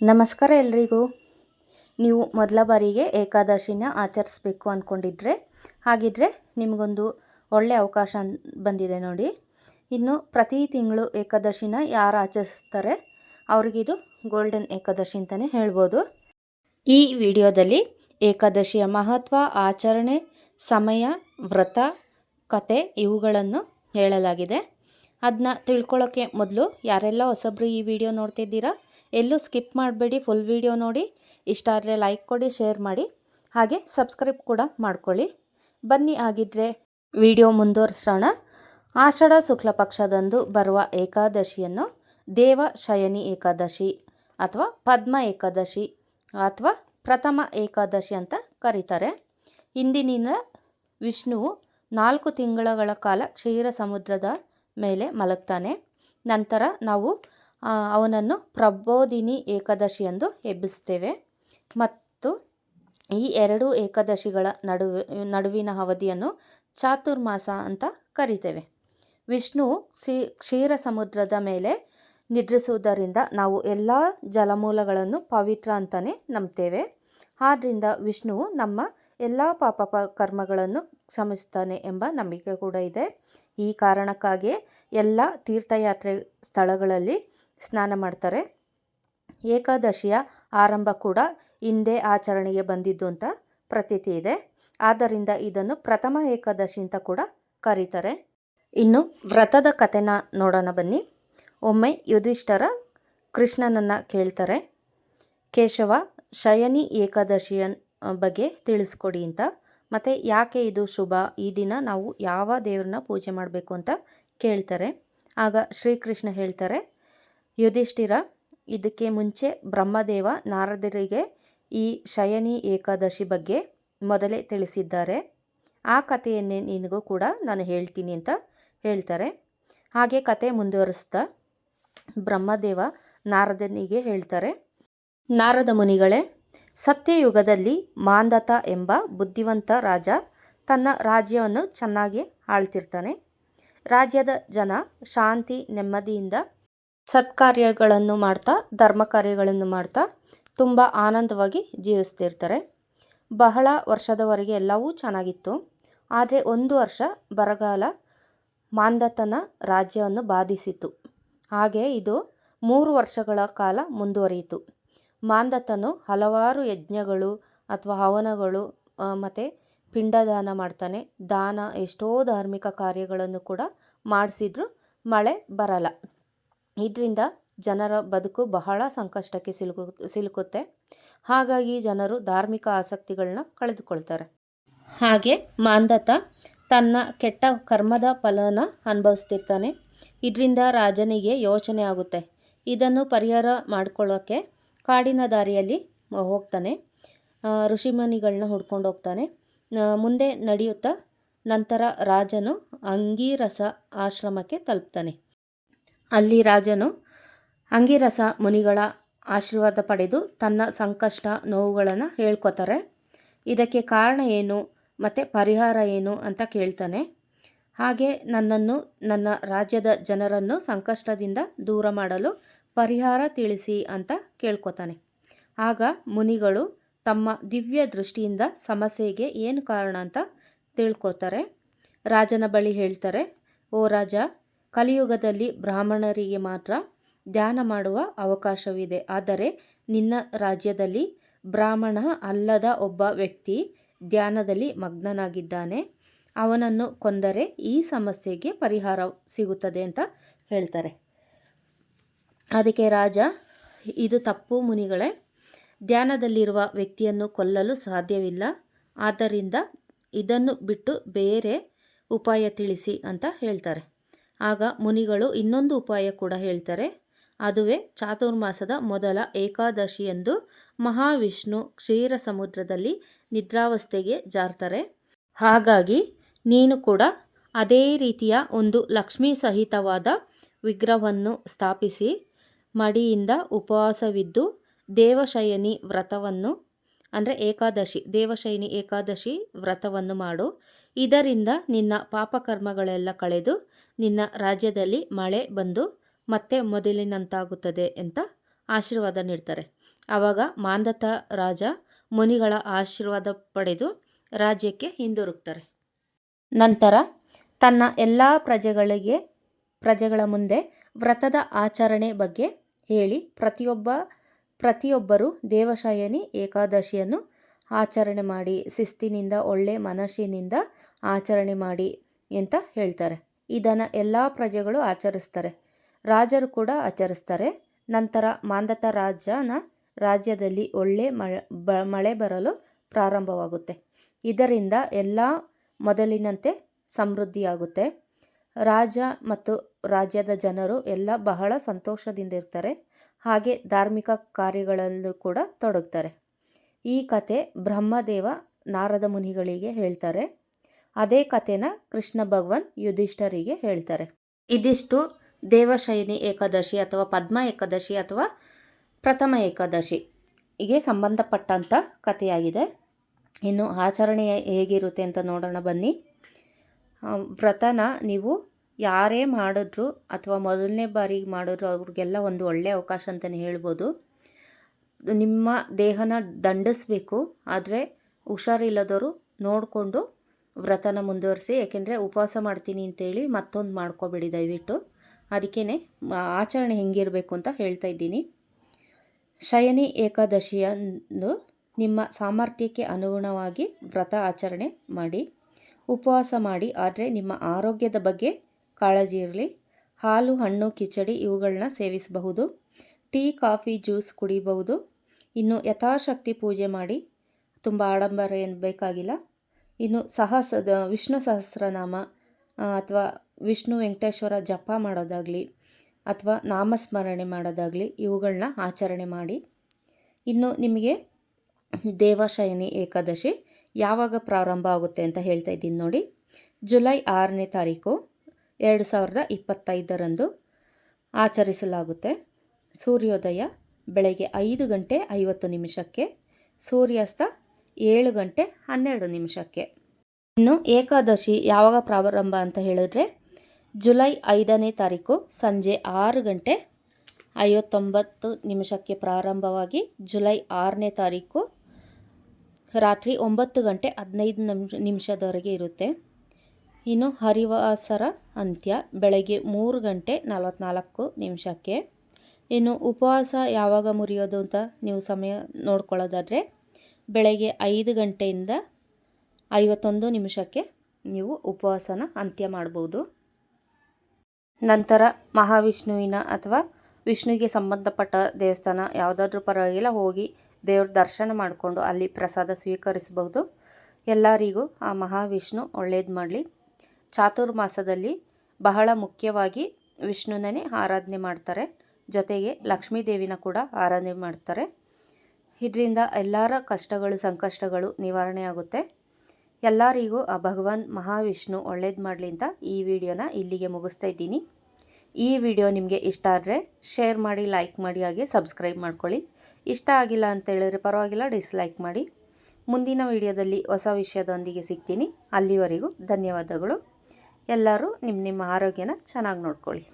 ನಮಸ್ಕಾರ ಎಲ್ರಿಗೂ. ನೀವು ಮೊದಲ ಬಾರಿಗೆ ಏಕಾದಶಿನ ಆಚರಿಸ್ಬೇಕು ಅಂದ್ಕೊಂಡಿದ್ರೆ ಹಾಗಿದ್ರೆ ನಿಮಗೊಂದು ಒಳ್ಳೆಯ ಅವಕಾಶ ಬಂದಿದೆ ನೋಡಿ. ಇನ್ನು ಪ್ರತಿ ತಿಂಗಳು ಏಕಾದಶಿನ ಯಾರು ಆಚರಿಸ್ತಾರೆ, ಅವ್ರಿಗಿದು ಗೋಲ್ಡನ್ ಏಕಾದಶಿ ಅಂತಲೇ ಹೇಳ್ಬೋದು. ಈ ವಿಡಿಯೋದಲ್ಲಿ ಏಕಾದಶಿಯ ಮಹತ್ವ, ಆಚರಣೆ, ಸಮಯ, ವ್ರತ, ಕತೆ ಇವುಗಳನ್ನು ಹೇಳಲಾಗಿದೆ. ಅದನ್ನ ತಿಳ್ಕೊಳ್ಳೋಕ್ಕೆ ಮೊದಲು ಯಾರೆಲ್ಲ ಹೊಸಬ್ರು ಈ ವಿಡಿಯೋ ನೋಡ್ತಿದ್ದೀರಾ ಎಲ್ಲೂ ಸ್ಕಿಪ್ ಮಾಡಬೇಡಿ ಫುಲ್ ವಿಡಿಯೋ ನೋಡಿ. ಇಷ್ಟ ಆದರೆ ಲೈಕ್ ಕೊಡಿ ಶೇರ್ ಮಾಡಿ. ಹಾಗೆ ಸಬ್ಸ್ಕ್ರೈಬ್ ಕೂಡ ಮಾಡ್ಕೊಳ್ಳಿ. ಬನ್ನಿ ಆಗಿದ್ದರೆ ವಿಡಿಯೋ ಮುಂದುವರಿಸೋಣ. ಆಷಾಢ ಶುಕ್ಲ ಪಕ್ಷದಂದು ಬರುವ ಏಕಾದಶಿಯನ್ನು ದೇವ ಶಯನಿ ಏಕಾದಶಿ ಅಥವಾ ಪದ್ಮ ಏಕಾದಶಿ ಅಥವಾ ಪ್ರಥಮ ಏಕಾದಶಿ ಅಂತ ಕರೀತಾರೆ. ಇಂದಿನಿಂದ ವಿಷ್ಣುವು ನಾಲ್ಕು ತಿಂಗಳ ಕಾಲ ಕ್ಷೀರ ಸಮುದ್ರದ ಮೇಲೆ ಮಲಗ್ತಾನೆ. ನಂತರ ನಾವು ಅವನನ್ನು ಪ್ರಬೋಧಿನಿ ಏಕಾದಶಿ ಎಂದು ಎಬ್ಬಿಸ್ತೇವೆ. ಮತ್ತು ಈ ಎರಡು ಏಕಾದಶಿಗಳ ನಡುವೆ, ನಡುವಿನ ಅವಧಿಯನ್ನು ಚಾತುರ್ಮಾಸ ಅಂತ ಕರಿತೇವೆ. ವಿಷ್ಣು ಸಿ ಕ್ಷೀರ ಸಮುದ್ರದ ಮೇಲೆ ನಿದ್ರಿಸುವುದರಿಂದ ನಾವು ಎಲ್ಲ ಜಲಮೂಲಗಳನ್ನು ಪವಿತ್ರ ಅಂತಲೇ ನಂಬ್ತೇವೆ. ಆದ್ದರಿಂದ ವಿಷ್ಣುವು ನಮ್ಮ ಎಲ್ಲ ಪಾಪ ಕರ್ಮಗಳನ್ನು ಕ್ಷಮಿಸ್ತಾನೆ ಎಂಬ ನಂಬಿಕೆ ಕೂಡ ಇದೆ. ಈ ಕಾರಣಕ್ಕಾಗಿ ಎಲ್ಲ ತೀರ್ಥಯಾತ್ರೆ ಸ್ಥಳಗಳಲ್ಲಿ ಸ್ನಾನ ಮಾಡ್ತಾರೆ. ಏಕಾದಶಿಯ ಆರಂಭ ಕೂಡ ಹಿಂದೆ ಆಚರಣೆಗೆ ಬಂದಿದ್ದು ಅಂತ ಪ್ರತೀತಿ ಇದೆ. ಆದ್ದರಿಂದ ಇದನ್ನು ಪ್ರಥಮ ಏಕಾದಶಿ ಅಂತ ಕೂಡ ಕರೀತಾರೆ. ಇನ್ನು ವ್ರತದ ಕಥೆನ ನೋಡೋಣ ಬನ್ನಿ. ಒಮ್ಮೆ ಯುಧಿಷ್ಠರ ಕೃಷ್ಣನನ್ನು ಕೇಳ್ತಾರೆ, ಕೇಶವ, ಶಯನಿ ಏಕಾದಶಿಯ ಬಗ್ಗೆ ತಿಳಿಸ್ಕೊಡಿ ಅಂತ. ಮತ್ತು ಯಾಕೆ ಇದು ಶುಭ? ಈ ದಿನ ನಾವು ಯಾವ ದೇವ್ರನ್ನ ಪೂಜೆ ಮಾಡಬೇಕು? ಅಂತ ಕೇಳ್ತಾರೆ. ಆಗ ಶ್ರೀಕೃಷ್ಣ ಹೇಳ್ತಾರೆ ಯುಧಿಷ್ಠಿರ, ಇದಕ್ಕೆ ಮುಂಚೆ ಬ್ರಹ್ಮದೇವ ನಾರದರಿಗೆ ಈ ಶಯನಿ ಏಕಾದಶಿ ಬಗ್ಗೆ ಮೊದಲೇ ತಿಳಿಸಿದ್ದಾರೆ. ಆ ಕಥೆಯನ್ನೇ ನಿನಗೂ ಕೂಡ ನಾನು ಹೇಳ್ತೀನಿ ಅಂತ ಹೇಳ್ತಾರೆ. ಹಾಗೆ ಕತೆ ಮುಂದುವರಿಸ್ತಾ ಬ್ರಹ್ಮದೇವ ನಾರದನಿಗೆ ಹೇಳ್ತಾರೆ, ನಾರದ ಮುನಿಗಳೇ, ಸತ್ಯಯುಗದಲ್ಲಿ ಮಾಂದತ ಎಂಬ ಬುದ್ಧಿವಂತ ರಾಜ ತನ್ನ ರಾಜ್ಯವನ್ನು ಚೆನ್ನಾಗಿ ಆಳ್ತಿರ್ತಾನೆ. ರಾಜ್ಯದ ಜನ ಶಾಂತಿ ನೆಮ್ಮದಿಯಿಂದ ಸತ್ಕಾರ್ಯಗಳನ್ನು ಮಾಡ್ತಾ, ಧರ್ಮ ಕಾರ್ಯಗಳನ್ನು ಮಾಡ್ತಾ ತುಂಬ ಆನಂದವಾಗಿ ಜೀವಿಸ್ತಿರ್ತಾರೆ. ಬಹಳ ವರ್ಷದವರೆಗೆ ಎಲ್ಲವೂ ಚೆನ್ನಾಗಿತ್ತು. ಆದರೆ ಒಂದು ವರ್ಷ ಬರಗಾಲ ಮಾಂದತನ ರಾಜ್ಯವನ್ನು ಬಾಧಿಸಿತು ಹಾಗೆ ಇದು ಮೂರು ವರ್ಷಗಳ ಕಾಲ ಮುಂದುವರಿಯಿತು. ಮಾಂದತನು ಹಲವಾರು ಯಜ್ಞಗಳು ಅಥವಾ ಹವನಗಳು ಮತ್ತು ಪಿಂಡದಾನ ಮಾಡ್ತಾನೆ. ದಾನ ಎಷ್ಟೋ ಧಾರ್ಮಿಕ ಕಾರ್ಯಗಳನ್ನು ಕೂಡ ಮಾಡಿಸಿದ್ರು. ಮಳೆ ಬರಲ್ಲ. ಇದರಿಂದ ಜನರ ಬದುಕು ಬಹಳ ಸಂಕಷ್ಟಕ್ಕೆ ಸಿಲುಕು, ಸಿಲುಕುತ್ತೆ. ಹಾಗಾಗಿ ಜನರು ಧಾರ್ಮಿಕ ಆಸಕ್ತಿಗಳನ್ನ ಕಳೆದುಕೊಳ್ತಾರೆ. ಹಾಗೆ ಮಾಂದತ ತನ್ನ ಕೆಟ್ಟ ಕರ್ಮದ ಫಲನ ಅನುಭವಿಸ್ತಿರ್ತಾನೆ. ಇದರಿಂದ ರಾಜನಿಗೆ ಯೋಚನೆ ಆಗುತ್ತೆ. ಇದನ್ನು ಪರಿಹಾರ ಮಾಡ್ಕೊಳ್ಳೋಕ್ಕೆ ಕಾಡಿನ ದಾರಿಯಲ್ಲಿ ಹೋಗ್ತಾನೆ. ಋಷಿಮನಿಗಳನ್ನ ಹುಡ್ಕೊಂಡು ಹೋಗ್ತಾನೆ. ಮುಂದೆ ನಡೆಯುತ್ತಾ ನಂತರ ರಾಜನು ಅಂಗೀರಸ ಆಶ್ರಮಕ್ಕೆ ತಲುಪ್ತಾನೆ. ಅಲ್ಲಿ ರಾಜನು ಅಂಗಿರಸ ಮುನಿಗಳ ಆಶೀರ್ವಾದ ಪಡೆದು ತನ್ನ ಸಂಕಷ್ಟ ನೋವುಗಳನ್ನು ಹೇಳ್ಕೊತಾರೆ. ಇದಕ್ಕೆ ಕಾರಣ ಏನು, ಮತ್ತು ಪರಿಹಾರ ಏನು ಅಂತ ಕೇಳ್ತಾನೆ. ಹಾಗೆ ನನ್ನನ್ನು, ನನ್ನ ರಾಜ್ಯದ ಜನರನ್ನು ಸಂಕಷ್ಟದಿಂದ ದೂರ ಮಾಡಲು ಪರಿಹಾರ ತಿಳಿಸಿ ಅಂತ ಕೇಳ್ಕೊತಾನೆ. ಆಗ ಮುನಿಗಳು ತಮ್ಮ ದಿವ್ಯ ದೃಷ್ಟಿಯಿಂದ ಸಮಸ್ಯೆಗೆ ಏನು ಕಾರಣ ಅಂತ ತಿಳ್ಕೊಳ್ತಾರೆ. ರಾಜನ ಬಳಿ ಹೇಳ್ತಾರೆ, ಓ ರಾಜ ಕಲಿಯುಗದಲ್ಲಿ ಬ್ರಾಹ್ಮಣರಿಗೆ ಮಾತ್ರ ಧ್ಯಾನ ಮಾಡುವ ಅವಕಾಶವಿದೆ. ಆದರೆ ನಿನ್ನ ರಾಜ್ಯದಲ್ಲಿ ಬ್ರಾಹ್ಮಣ ಅಲ್ಲದ ಒಬ್ಬ ವ್ಯಕ್ತಿ ಧ್ಯಾನದಲ್ಲಿ ಮಗ್ನನಾಗಿದ್ದಾನೆ. ಅವನನ್ನು ಕೊಂದರೆ ಈ ಸಮಸ್ಯೆಗೆ ಪರಿಹಾರ ಸಿಗುತ್ತದೆ ಅಂತ ಹೇಳ್ತಾರೆ. ಅದಕ್ಕೆ ರಾಜ, ಇದು ತಪ್ಪು ಮುನಿಗಳೇ. ಧ್ಯಾನದಲ್ಲಿರುವ ವ್ಯಕ್ತಿಯನ್ನು ಕೊಲ್ಲಲು ಸಾಧ್ಯವಿಲ್ಲ. ಆದ್ದರಿಂದ ಇದನ್ನು ಬಿಟ್ಟು ಬೇರೆ ಉಪಾಯ ತಿಳಿಸಿ ಅಂತ ಹೇಳ್ತಾರೆ. ಆಗ ಮುನಿಗಳು ಇನ್ನೊಂದು ಉಪಾಯ ಕೂಡ ಹೇಳ್ತಾರೆ. ಅದುವೇ ಚಾತುರ್ಮಾಸದ ಮೊದಲ ಏಕಾದಶಿಯಂದು ಮಹಾವಿಷ್ಣು ಕ್ಷೀರ ಸಮುದ್ರದಲ್ಲಿ ನಿದ್ರಾವಸ್ಥೆಗೆ ಜಾರ್ತಾರೆ. ಹಾಗಾಗಿ ನೀನು ಕೂಡ ಅದೇ ರೀತಿಯ ಒಂದು ಲಕ್ಷ್ಮೀ ಸಹಿತವಾದ ವಿಗ್ರಹವನ್ನು ಸ್ಥಾಪಿಸಿ ಮಡಿಯಿಂದ ಉಪವಾಸವಿದ್ದು ದೇವಶಯನಿ ವ್ರತವನ್ನು, ಅಂದರೆ ಏಕಾದಶಿ, ದೇವಶಯನಿ ಏಕಾದಶಿ ವ್ರತವನ್ನು ಮಾಡು. ಇದರಿಂದ ನಿನ್ನ ಪಾಪಕರ್ಮಗಳೆಲ್ಲ ಕಳೆದು ನಿನ್ನ ರಾಜ್ಯದಲ್ಲಿ ಮಳೆ ಬಂದು ಮತ್ತೆ ಮೊದಲಿನಂತಾಗುತ್ತದೆ ಅಂತ ಆಶೀರ್ವಾದ ನೀಡ್ತಾರೆ. ಆವಾಗ ಮಾಂದತ ರಾಜ ಮುನಿಗಳ ಆಶೀರ್ವಾದ ಪಡೆದು ರಾಜ್ಯಕ್ಕೆ ಹಿಂದಿರುಗ್ತಾರೆ. ನಂತರ ತನ್ನ ಎಲ್ಲ ಪ್ರಜೆಗಳಿಗೆ, ಪ್ರಜೆಗಳ ಮುಂದೆ ವ್ರತದ ಆಚರಣೆ ಬಗ್ಗೆ ಹೇಳಿ ಪ್ರತಿಯೊಬ್ಬ, ಪ್ರತಿಯೊಬ್ಬರು ದೇವಶಯನಿ ಏಕಾದಶಿಯನ್ನು ಆಚರಣೆ ಮಾಡಿ, ಶಿಸ್ತಿನಿಂದ, ಒಳ್ಳೆ ಮನಸ್ಸಿನಿಂದ ಆಚರಣೆ ಮಾಡಿ ಅಂತ ಹೇಳ್ತಾರೆ. ಇದನ್ನು ಎಲ್ಲ ಪ್ರಜೆಗಳು ಆಚರಿಸ್ತಾರೆ. ರಾಜರು ಕೂಡ ಆಚರಿಸ್ತಾರೆ. ನಂತರ ಮಾಂದತ ರಾಜನ ರಾಜ್ಯದಲ್ಲಿ ಒಳ್ಳೆ ಮಳೆ ಮಳೆ ಬರಲು ಪ್ರಾರಂಭವಾಗುತ್ತೆ. ಇದರಿಂದ ಎಲ್ಲ ಮೊದಲಿನಂತೆ ಸಮೃದ್ಧಿಯಾಗುತ್ತೆ. ರಾಜ ಮತ್ತು ರಾಜ್ಯದ ಜನರು ಎಲ್ಲ ಬಹಳ ಸಂತೋಷದಿಂದ ಇರ್ತಾರೆ. ಹಾಗೆ ಧಾರ್ಮಿಕ ಕಾರ್ಯಗಳಲ್ಲೂ ಕೂಡ ತೊಡಗ್ತಾರೆ. ಈ ಕತೆ ಬ್ರಹ್ಮದೇವ ನಾರದ ಮುನಿಗಳಿಗೆ ಹೇಳ್ತಾರೆ. ಅದೇ ಕಥೆನ ಕೃಷ್ಣ ಭಗವಾನ್ ಯುಧಿಷ್ಠರಿಗೆ ಹೇಳ್ತಾರೆ. ಇದಿಷ್ಟು ದೇವಶಯನಿ ಏಕಾದಶಿ ಅಥವಾ ಪದ್ಮ ಏಕಾದಶಿ ಅಥವಾ ಪ್ರಥಮ ಏಕಾದಶಿ. ಏಕಾದಶಿಗೆ ಸಂಬಂಧಪಟ್ಟಂಥ ಕಥೆಯಾಗಿದೆ. ಇನ್ನು ಆಚರಣೆ ಹೇಗಿರುತ್ತೆ ಅಂತ ನೋಡೋಣ ಬನ್ನಿ. ವ್ರತನ ನೀವು ಯಾರೇ ಮಾಡಿದ್ರು ಅಥವಾ ಮೊದಲನೇ ಬಾರಿಗೆ ಮಾಡಿದ್ರು ಅವ್ರಿಗೆಲ್ಲ ಒಂದು ಒಳ್ಳೆಯ ಅವಕಾಶ ಅಂತಲೇ ಹೇಳ್ಬೋದು. ನಿಮ್ಮ ದೇಹನ ದಂಡಿಸ್ಬೇಕು. ಆದರೆ ಹುಷಾರಿಲ್ಲದವರು ನೋಡಿಕೊಂಡು ವ್ರತನ ಮುಂದುವರಿಸಿ, ಏಕೆಂದರೆ ಉಪವಾಸ ಮಾಡ್ತೀನಿ ಅಂತೇಳಿ ಮತ್ತೊಂದು ಮಾಡ್ಕೋಬೇಡಿ ದಯವಿಟ್ಟು. ಅದಕ್ಕೇ ಆಚರಣೆ ಹೆಂಗಿರಬೇಕು ಅಂತ ಹೇಳ್ತಾ ಇದ್ದೀನಿ. ಶಯನಿ ಏಕಾದಶಿಯಂದು ನಿಮ್ಮ ಸಾಮರ್ಥ್ಯಕ್ಕೆ ಅನುಗುಣವಾಗಿ ವ್ರತ ಆಚರಣೆ ಮಾಡಿ. ಉಪವಾಸ ಮಾಡಿ, ಆದರೆ ನಿಮ್ಮ ಆರೋಗ್ಯದ ಬಗ್ಗೆ ಕಾಳಜಿ ಇರಲಿ. ಹಾಲು, ಹಣ್ಣು, ಕಿಚಡಿ ಇವುಗಳನ್ನ ಸೇವಿಸಬಹುದು. ಟೀ, ಕಾಫಿ, ಜ್ಯೂಸ್ ಕುಡಿಬಹುದು. ಇನ್ನು ಯಥಾಶಕ್ತಿ ಪೂಜೆ ಮಾಡಿ ತುಂಬ ಆಡಂಬರ ಏನು ಬೇಕಾಗಿಲ್ಲ. ಇನ್ನು ಸಹಸ್ರದ ವಿಷ್ಣು ಸಹಸ್ರನಾಮ ಅಥವಾ ವಿಷ್ಣು ವೆಂಕಟೇಶ್ವರ ಜಪ ಮಾಡೋದಾಗಲಿ, ಅಥವಾ ನಾಮಸ್ಮರಣೆ ಮಾಡೋದಾಗಲಿ ಇವುಗಳನ್ನ ಆಚರಣೆ ಮಾಡಿ. ಇನ್ನು ನಿಮಗೆ ದೇವಶಯನಿ ಏಕಾದಶಿ ಯಾವಾಗ ಪ್ರಾರಂಭ ಆಗುತ್ತೆ ಅಂತ ಹೇಳ್ತಾ ಇದ್ದೀನಿ ನೋಡಿ. ಜುಲೈ ಆರನೇ ತಾರೀಕು ಎರಡು ಸಾವಿರದ ಇಪ್ಪತ್ತೈದರಂದು ಆಚರಿಸಲಾಗುತ್ತೆ. ಸೂರ್ಯೋದಯ ಬೆಳಗ್ಗೆ ಐದು ಗಂಟೆ ಐವತ್ತು ನಿಮಿಷಕ್ಕೆ, ಸೂರ್ಯಾಸ್ತ ಏಳು ಗಂಟೆ ಹನ್ನೆರಡು ನಿಮಿಷಕ್ಕೆ. ಇನ್ನು ಏಕಾದಶಿ ಯಾವಾಗ ಪ್ರಾರಂಭ ಅಂತ ಹೇಳಿದ್ರೆ, ಜುಲೈ ಐದನೇ ತಾರೀಕು ಸಂಜೆ ಆರು ಗಂಟೆ ಐವತ್ತೊಂಬತ್ತು ನಿಮಿಷಕ್ಕೆ ಪ್ರಾರಂಭವಾಗಿ ಜುಲೈ ಆರನೇ ತಾರೀಕು ರಾತ್ರಿ ಒಂಬತ್ತು ಗಂಟೆ ಹದಿನೈದು ನಿಮಿಷ ನಿಮಿಷದವರೆಗೆ ಇರುತ್ತೆ. ಇನ್ನು ಹರಿವಾಸರ ಅಂತ್ಯ ಬೆಳಗ್ಗೆ ಮೂರು ಗಂಟೆ ನಲವತ್ತ್ನಾಲ್ಕು ನಿಮಿಷಕ್ಕೆ. ಇನ್ನು ಉಪವಾಸ ಯಾವಾಗ ಮುರಿಯೋದು ಅಂತ ನೀವು ಸಮಯ ನೋಡ್ಕೊಳ್ಳೋದಾದರೆ ಬೆಳಗ್ಗೆ ಐದು ಗಂಟೆಯಿಂದ ಐವತ್ತೊಂದು ನಿಮಿಷಕ್ಕೆ ನೀವು ಉಪವಾಸನ ಅಂತ್ಯ ಮಾಡ್ಬೋದು. ನಂತರ ಮಹಾವಿಷ್ಣುವಿನ ಅಥವಾ ವಿಷ್ಣುವಿಗೆ ಸಂಬಂಧಪಟ್ಟ ದೇವಸ್ಥಾನ ಯಾವುದಾದ್ರೂ ಪರವಾಗಿಲ್ಲ, ಹೋಗಿ ದೇವ್ರ ದರ್ಶನ ಮಾಡಿಕೊಂಡು ಅಲ್ಲಿ ಪ್ರಸಾದ ಸ್ವೀಕರಿಸಬಹುದು ಎಲ್ಲರಿಗೂ ಆ ಮಹಾವಿಷ್ಣು ಒಳ್ಳೇದು ಮಾಡಲಿ. ಚಾತುರ್ಮಾಸದಲ್ಲಿ ಬಹಳ ಮುಖ್ಯವಾಗಿ ವಿಷ್ಣುನೇ ಆರಾಧನೆ ಮಾಡ್ತಾರೆ. ಜೊತೆಗೆ ಲಕ್ಷ್ಮೀ ದೇವಿನ ಕೂಡ ಆರಾಧನೆ ಮಾಡ್ತಾರೆ. ಇದರಿಂದ ಎಲ್ಲರ ಕಷ್ಟಗಳು, ಸಂಕಷ್ಟಗಳು ನಿವಾರಣೆ ಆಗುತ್ತೆ ಎಲ್ಲರಿಗೂ ಆ ಭಗವಾನ್ ಮಹಾವಿಷ್ಣು ಒಳ್ಳೇದು ಮಾಡಲಿ ಅಂತ ಈ ವಿಡಿಯೋನ ಇಲ್ಲಿಗೆ ಮುಗಿಸ್ತಾ ಇದ್ದೀನಿ. ಈ ವಿಡಿಯೋ ನಿಮಗೆ ಇಷ್ಟ ಆದರೆ ಶೇರ್ ಮಾಡಿ, ಲೈಕ್ ಮಾಡಿ, ಹಾಗೆ ಸಬ್ಸ್ಕ್ರೈಬ್ ಮಾಡ್ಕೊಳ್ಳಿ. ಇಷ್ಟ ಆಗಿಲ್ಲ ಅಂತ ಹೇಳಿದ್ರೆ ಪರವಾಗಿಲ್ಲ, ಡಿಸ್ಲೈಕ್ ಮಾಡಿ. ಮುಂದಿನ ವಿಡಿಯೋದಲ್ಲಿ ಹೊಸ ವಿಷಯದೊಂದಿಗೆ ಸಿಗ್ತೀನಿ. ಅಲ್ಲಿವರೆಗೂ ಧನ್ಯವಾದಗಳು. ಎಲ್ಲರೂ ನಿಮ್ಮ ನಿಮ್ಮ ಆರೋಗ್ಯನ ಚೆನ್ನಾಗಿ ನೋಡ್ಕೊಳ್ಳಿ.